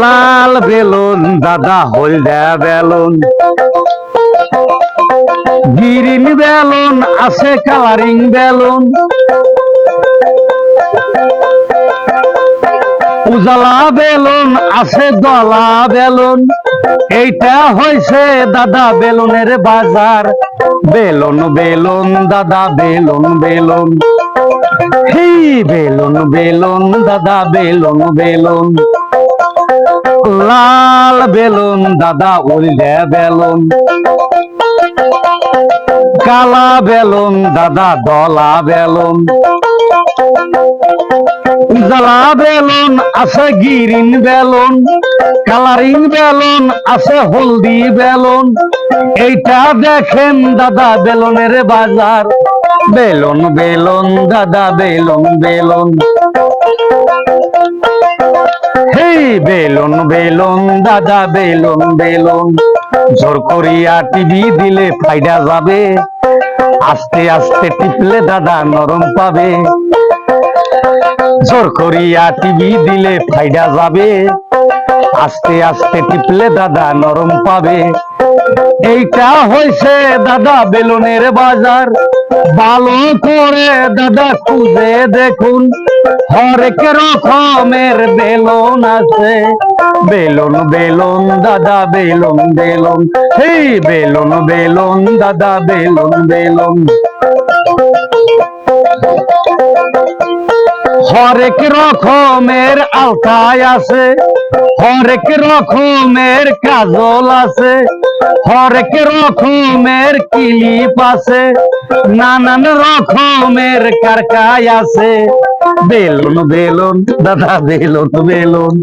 লাল বেলুন, দাদা হলদা বেলুন। গ্রিন বেলুন, আছে কালারিং বেলুন। উজালা বেলুন, আছে দলা বেলুন। এইটা হয়েছে দাদা বেলুনের বাজার। বেলুন বেলুন, দাদা, বেলুন বেলুন। বেলুন বেলুন, দাদা, বেলুন বেলুন। লাল বেলুন, দাদা উল্লে বেলুন। কালা বেলুন, দাদা দলা বেলুন। উজালা বেলুন, আছে গ্রিন বেলুন। কালারিং বেলুন, আছে হলদি বেলুন। এইটা দেখেন, দাদা বেলুনের বাজার। বেলুন বেলুন, দাদা বেলুন বেলুন। বেলুন বেলুন, দাদা, বেলুন বেলুন। জোর করিয়া টিভি দিলে ফাইডা যাবে। আস্তে আস্তে টিপলে দাদা নরম পাবে। জোর করিয়া টিভি দিলে ফাইডা যাবে। আস্তে আস্তে টিপলে দাদা নরম পাবে। এইটা হয়েছে দাদা বেলুনের বাজার। ভালো করে দাদা খুঁজে দেখুন। হরেক রকমের বেলুন আছে। বেলুন বেলুন, দাদা, বেলুন বেলুন। এই বেলুন বেলুন, দাদা, বেলুন বেলুন। হরেক রকমের আলতায় আছে। হরেক রকমের কাজল আছে। হরেক রকমের ক্লিপ আছে। নানান রকমের কারকাই আছে। বেলুন বেলুন দাদা বেলুন বেলুন।